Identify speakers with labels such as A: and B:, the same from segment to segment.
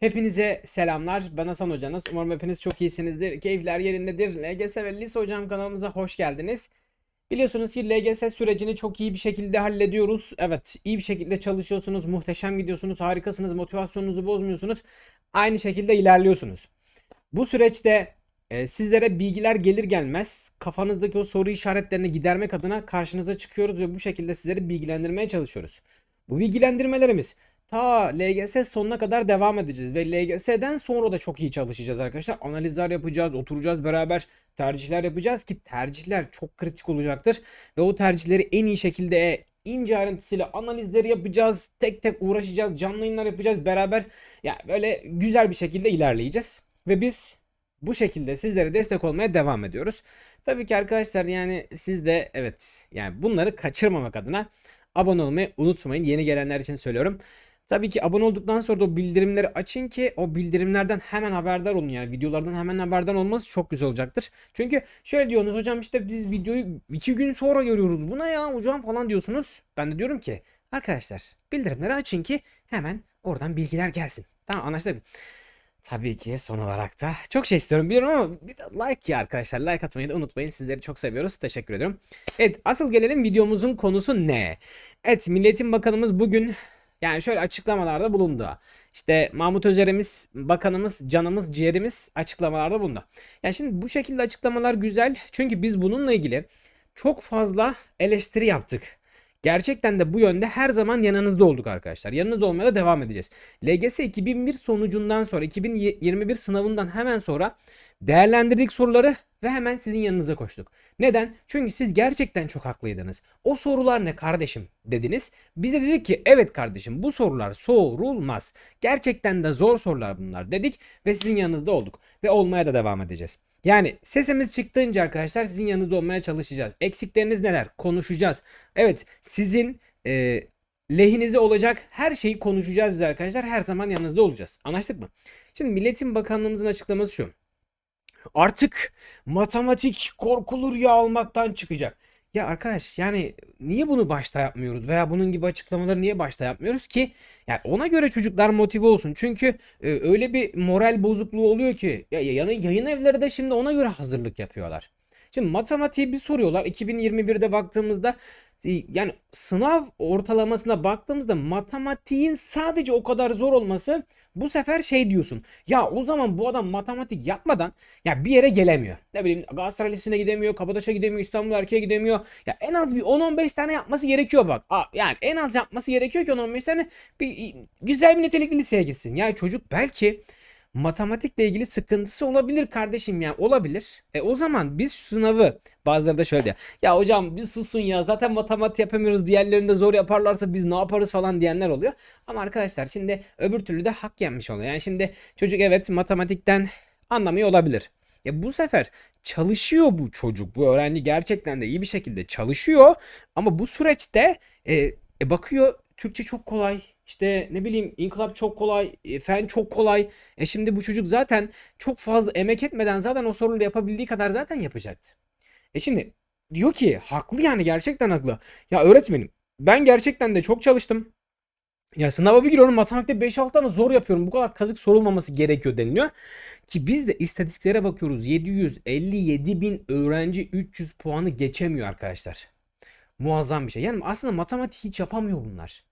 A: Hepinize selamlar. Ben Hasan Hocanız. Umarım hepiniz çok iyisinizdir. Keyifler yerindedir. LGS ve Lise Hocam kanalımıza hoş geldiniz. Biliyorsunuz ki LGS sürecini çok iyi bir şekilde hallediyoruz. Evet, iyi bir şekilde çalışıyorsunuz. Muhteşem gidiyorsunuz. Harikasınız. Motivasyonunuzu bozmuyorsunuz. Aynı şekilde ilerliyorsunuz. Bu süreçte e, sizlere bilgiler gelir gelmez kafanızdaki o soru işaretlerini gidermek adına karşınıza çıkıyoruz ve bu şekilde sizleri bilgilendirmeye çalışıyoruz. Bu bilgilendirmelerimiz ta LGS sonuna kadar devam edeceğiz ve LGS'den sonra da çok iyi çalışacağız arkadaşlar. Analizler yapacağız, oturacağız beraber, tercihler yapacağız ki tercihler çok kritik olacaktır ve o tercihleri en iyi şekilde ince ayrıntısıyla analizleri yapacağız. Tek tek uğraşacağız, canlı yayınlar yapacağız beraber. Ya böyle güzel bir şekilde ilerleyeceğiz ve biz bu şekilde sizlere destek olmaya devam ediyoruz. Tabii ki arkadaşlar yani siz de evet yani bunları kaçırmamak adına abone olmayı unutmayın. Yeni gelenler için söylüyorum. Tabii ki abone olduktan sonra da o bildirimleri açın ki o bildirimlerden hemen haberdar olun. Yani videolardan hemen haberdar olması çok güzel olacaktır. Çünkü şöyle diyorsunuz hocam işte biz videoyu iki gün sonra görüyoruz. Bu ne ya hocam falan diyorsunuz. Ben de diyorum ki arkadaşlar bildirimleri açın ki hemen oradan bilgiler gelsin. Tamam anlaştık? Tabii ki son olarak da çok şey istiyorum biliyorum ama bir de like ya arkadaşlar like atmayı da unutmayın sizleri çok seviyoruz teşekkür ediyorum. Evet asıl gelelim videomuzun konusu ne? Evet Milletin Bakanımız bugün yani şöyle açıklamalarda bulundu. İşte Mahmut Özer'imiz, bakanımız, canımız, ciğerimiz açıklamalarda bulundu. Yani şimdi bu şekilde açıklamalar güzel. Çünkü biz bununla ilgili çok fazla eleştiri yaptık. Gerçekten de bu yönde her zaman yanınızda olduk arkadaşlar. Yanınızda olmaya da devam edeceğiz. LGS 2001 sonucundan sonra 2021 sınavından hemen sonra değerlendirdik soruları ve hemen sizin yanınıza koştuk. Neden? Çünkü siz gerçekten çok haklıydınız. O sorular ne kardeşim dediniz. Bize dedik ki evet kardeşim bu sorular sorulmaz. Gerçekten de zor sorular bunlar dedik ve sizin yanınızda olduk. Ve olmaya da devam edeceğiz. Yani sesimiz çıktığınca arkadaşlar sizin yanınızda olmaya çalışacağız. Eksikleriniz neler? Konuşacağız. Evet sizin e, lehinize olacak her şeyi konuşacağız biz arkadaşlar. Her zaman yanınızda olacağız. Anlaştık mı? Şimdi Milletin Bakanlığımızın açıklaması şu. Artık matematik korkulur ya olmaktan çıkacak. Ya arkadaş yani niye bunu başta yapmıyoruz veya bunun gibi açıklamaları niye başta yapmıyoruz ki? Yani ona göre çocuklar motive olsun. Çünkü e, öyle bir moral bozukluğu oluyor ki ya, yani yayın evleri de şimdi ona göre hazırlık yapıyorlar. Şimdi matematiği bir soruyorlar. 2021'de baktığımızda e, yani sınav ortalamasına baktığımızda matematiğin sadece o kadar zor olması bu sefer şey diyorsun. Ya o zaman bu adam matematik yapmadan ya bir yere gelemiyor. Ne bileyim Galatasaray Lisesi'ne gidemiyor, Kabataş'a gidemiyor, İstanbul Erkeğe gidemiyor. Ya en az bir 10-15 tane yapması gerekiyor bak. Yani en az yapması gerekiyor ki 10-15 tane bir güzel bir nitelikli liseye gitsin. Yani çocuk belki matematikle ilgili sıkıntısı olabilir kardeşim yani olabilir. E o zaman biz sınavı bazıları da şöyle diyor. Ya hocam bir susun ya zaten matematik yapamıyoruz diğerlerinde zor yaparlarsa biz ne yaparız falan diyenler oluyor. Ama arkadaşlar şimdi öbür türlü de hak yenmiş oluyor. Yani şimdi çocuk evet matematikten anlamıyor olabilir. Ya bu sefer çalışıyor bu çocuk. Bu öğrenci gerçekten de iyi bir şekilde çalışıyor. Ama bu süreçte e, e bakıyor Türkçe çok kolay. İşte ne bileyim inkılap çok kolay, e, fen çok kolay. E şimdi bu çocuk zaten çok fazla emek etmeden zaten o soruları yapabildiği kadar zaten yapacaktı. E şimdi diyor ki haklı yani gerçekten haklı. Ya öğretmenim ben gerçekten de çok çalıştım. Ya sınava bir giriyorum matematikte 5-6 tane zor yapıyorum. Bu kadar kazık sorulmaması gerekiyor deniliyor. Ki biz de istatistiklere bakıyoruz. 757 bin öğrenci 300 puanı geçemiyor arkadaşlar. Muazzam bir şey. Yani aslında matematik hiç yapamıyor bunlar.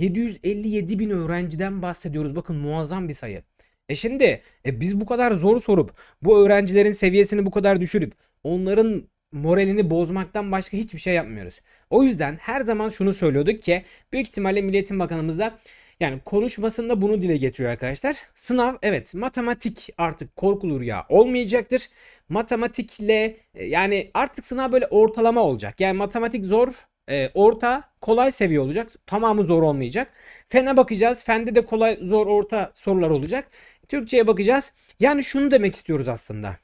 A: 757 bin öğrenciden bahsediyoruz. Bakın muazzam bir sayı. E şimdi e biz bu kadar zor sorup bu öğrencilerin seviyesini bu kadar düşürüp onların moralini bozmaktan başka hiçbir şey yapmıyoruz. O yüzden her zaman şunu söylüyorduk ki büyük ihtimalle Milliyetin Bakanımız da yani konuşmasında bunu dile getiriyor arkadaşlar. Sınav evet matematik artık korkulur ya olmayacaktır. Matematikle e, yani artık sınav böyle ortalama olacak. Yani matematik zor e, orta kolay seviye olacak. Tamamı zor olmayacak. Fene bakacağız. Fende de kolay zor orta sorular olacak. Türkçeye bakacağız. Yani şunu demek istiyoruz aslında.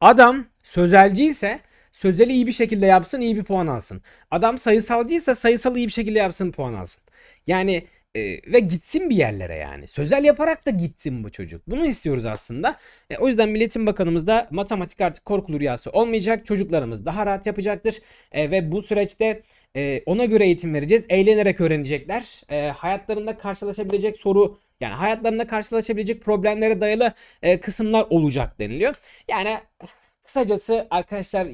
A: Adam sözelci ise sözeli iyi bir şekilde yapsın iyi bir puan alsın. Adam sayısalcıysa sayısalı iyi bir şekilde yapsın puan alsın. Yani e, ve gitsin bir yerlere yani. Sözel yaparak da gitsin bu çocuk. Bunu istiyoruz aslında. E, o yüzden Milletin Bakanımız da matematik artık korkulu rüyası olmayacak. Çocuklarımız daha rahat yapacaktır. E, ve bu süreçte e, ona göre eğitim vereceğiz. Eğlenerek öğrenecekler. E, hayatlarında karşılaşabilecek soru Yani hayatlarında karşılaşabilecek problemlere dayalı e, kısımlar olacak deniliyor. Yani kısacası arkadaşlar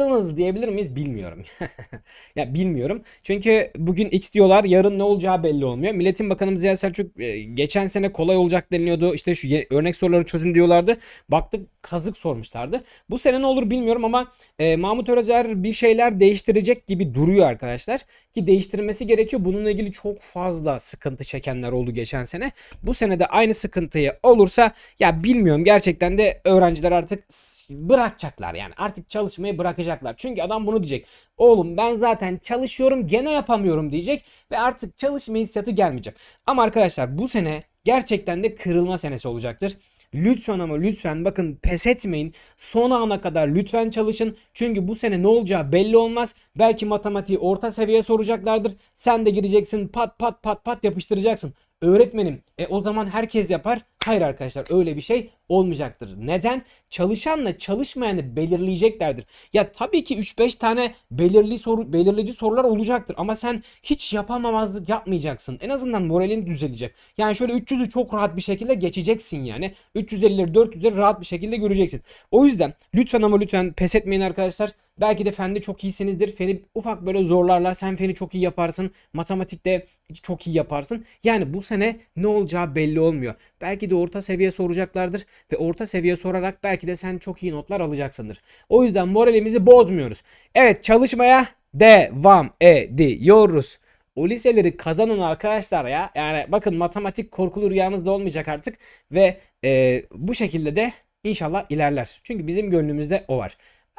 A: yırttınız diyebilir miyiz bilmiyorum. ya bilmiyorum. Çünkü bugün X diyorlar yarın ne olacağı belli olmuyor. Milletin Bakanımız Ziya Selçuk e, geçen sene kolay olacak deniliyordu. İşte şu örnek soruları çözün diyorlardı. Baktık kazık sormuşlardı. Bu sene ne olur bilmiyorum ama e, Mahmut Özer bir şeyler değiştirecek gibi duruyor arkadaşlar. Ki değiştirmesi gerekiyor. Bununla ilgili çok fazla sıkıntı çekenler oldu geçen sene. Bu sene de aynı sıkıntıyı olursa ya bilmiyorum gerçekten de öğrenciler artık bırakacaklar yani. Artık çalışmayı bırakacaklar. Çünkü adam bunu diyecek. Oğlum ben zaten çalışıyorum gene yapamıyorum diyecek ve artık çalışma hissiyatı gelmeyecek. Ama arkadaşlar bu sene gerçekten de kırılma senesi olacaktır. Lütfen ama lütfen bakın pes etmeyin. Son ana kadar lütfen çalışın. Çünkü bu sene ne olacağı belli olmaz. Belki matematiği orta seviye soracaklardır. Sen de gireceksin pat pat pat pat yapıştıracaksın. Öğretmenim e o zaman herkes yapar. Hayır arkadaşlar öyle bir şey olmayacaktır. Neden? Çalışanla çalışmayanı belirleyeceklerdir. Ya tabii ki 3-5 tane belirli soru belirleyici sorular olacaktır ama sen hiç yapamamazlık yapmayacaksın. En azından moralin düzelecek. Yani şöyle 300'ü çok rahat bir şekilde geçeceksin yani. 350'leri 400'leri rahat bir şekilde göreceksin. O yüzden lütfen ama lütfen pes etmeyin arkadaşlar. Belki de fende çok iyisinizdir. Feni ufak böyle zorlarlar. Sen feni çok iyi yaparsın. Matematikte çok iyi yaparsın. Yani bu sene ne olacağı belli olmuyor. Belki de orta seviye soracaklardır ve orta seviye sorarak belki de sen çok iyi notlar alacaksındır. O yüzden moralimizi bozmuyoruz. Evet çalışmaya devam ediyoruz. O liseleri kazanın arkadaşlar ya. Yani bakın matematik korkulu rüyanızda olmayacak artık ve e, bu şekilde de inşallah ilerler. Çünkü bizim gönlümüzde o var.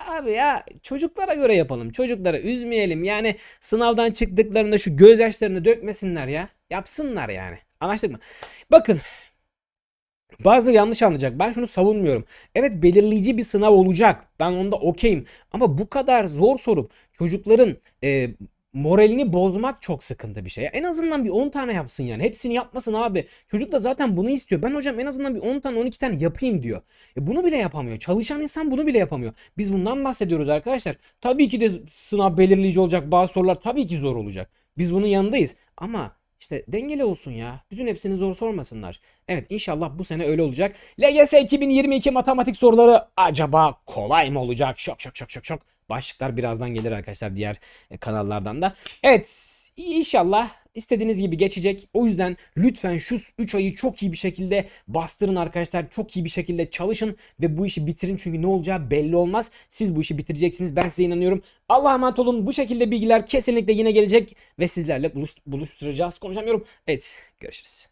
A: Abi ya çocuklara göre yapalım. Çocukları üzmeyelim. Yani sınavdan çıktıklarında şu gözyaşlarını dökmesinler ya. Yapsınlar yani. Anlaştık mı? Bakın Bazıları yanlış anlayacak. Ben şunu savunmuyorum. Evet belirleyici bir sınav olacak. Ben onda okeyim. Ama bu kadar zor sorup çocukların e, moralini bozmak çok sıkıntı bir şey. En azından bir 10 tane yapsın yani. Hepsini yapmasın abi. Çocuk da zaten bunu istiyor. Ben hocam en azından bir 10 tane 12 tane yapayım diyor. E bunu bile yapamıyor. Çalışan insan bunu bile yapamıyor. Biz bundan bahsediyoruz arkadaşlar. Tabii ki de sınav belirleyici olacak. Bazı sorular tabii ki zor olacak. Biz bunun yanındayız. Ama işte dengeli olsun ya. Bütün hepsini zor sormasınlar. Evet inşallah bu sene öyle olacak. LGS 2022 matematik soruları acaba kolay mı olacak? Şok şok şok şok şok. Başlıklar birazdan gelir arkadaşlar diğer e, kanallardan da. Evet inşallah istediğiniz gibi geçecek. O yüzden lütfen şu 3 ayı çok iyi bir şekilde bastırın arkadaşlar. Çok iyi bir şekilde çalışın ve bu işi bitirin. Çünkü ne olacağı belli olmaz. Siz bu işi bitireceksiniz. Ben size inanıyorum. Allah'a emanet olun. Bu şekilde bilgiler kesinlikle yine gelecek ve sizlerle buluş, buluşturacağız. Konuşamıyorum. Evet görüşürüz.